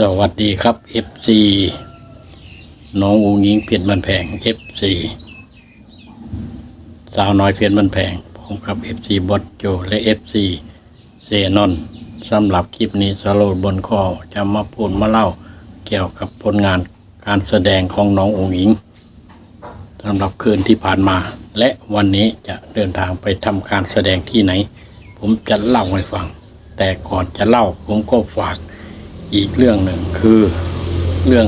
สวัสดีครับ FC น้องอูงิงเพียรบันแพง FC สาวน้อยเพียรบันแพงผมกับ FC บอสโจและ FC เซนอนสำหรับคลิปนี้สโลดบนคอจะมาพูดมาเล่าเกี่ยวกับผลงานการแสดงของน้องอูงิงสำหรับคืนที่ผ่านมา และวันนี้จะเดินทางไปทำการแสดงที่ไหน ผมจะเล่าให้ฟัง แต่ก่อนจะเล่าผมก็ฝาก อีกเรื่องหนึ่งคือเรื่อง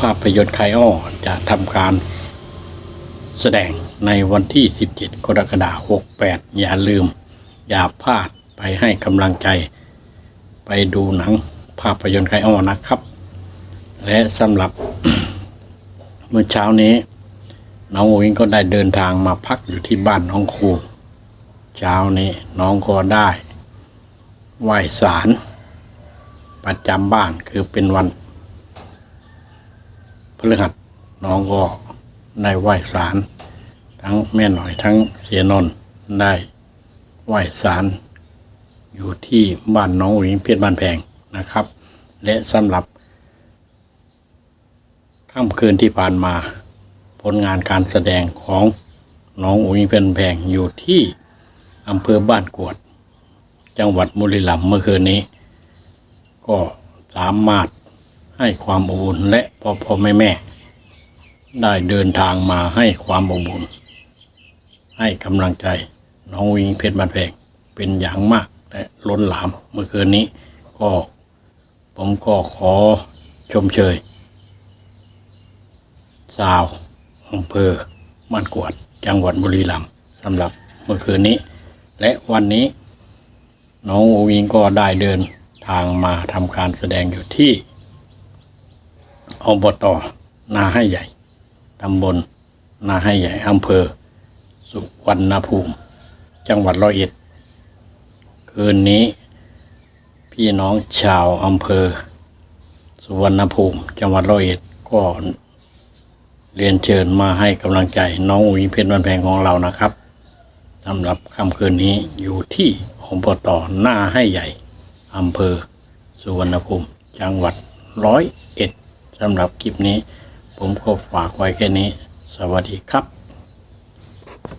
ภาพยนตร์ไคอ้อจะทำการแสดงในวันที่ 17 กรกฎาคม 68 อย่าลืม อย่าพลาดไปให้กำลังใจ ไปดูหนังภาพยนตร์ไคอ้อนะครับ และสำหรับเมื่อเช้านี้น้องโอิงก็ได้เดินทางมาพักอยู่ที่บ้านน้องครู เช้านี้น้องก็ได้ไหว้ศาล ประจำบ้านคือเป็นวันพฤหัสน้องก็ได้ไหว้ศาลทั้งแม่หน่อยทั้งเสียนนท์ได้ไหว้ศาลอยู่ที่บ้านน้องหญิงเพชรบ้านแพงนะครับ และสำหรับค่ำคืนที่ผ่านมาผลงานการแสดงของน้องอุ๋ยเพชรบ้านแพงอยู่ที่อำเภอบ้านกวด จังหวัดบุรีรัมย์เมื่อคืนนี้ ก็สามารถให้ความอบอุ่นและพ่อพ่อแม่แม่ ได้เดินทางมาให้ความอบอุ่นให้กำลังใจน้องวิงเพชรบ้านแพงเป็นอย่างมากและล้นหลามเมื่อคืนนี้ก็ผมก็ขอชมเชยสาวอำเภอบ้านกวด จังหวัดบุรีรัมย์สำหรับเมื่อคืนนี้ และวันนี้ น้องโอวิงก็ได้เดิน ทางมาทำการแสดงอยู่ที่อบตนาให้ใหญ่ตำบลนาให้ใหญ่อำเภอ สุวรรณภูมิ จังหวัดร้อยเอ็ด คืนนี้ พี่น้องชาวอำเภอ สุวรรณภูมิ จังหวัดร้อยเอ็ดก็เรียนเชิญมาให้กำลังใจน้องอุ๋ยเพชรวันแพงของเรานะครับสำหรับค่ำคืนนี้อยู่ที่อบตหน้าให้ใหญ่ อำเภอ สุวรรณภูมิ จังหวัดร้อยเอ็ดสำหรับคลิปนี้ ผมก็ฝากไว้แค่นี้ สวัสดีครับ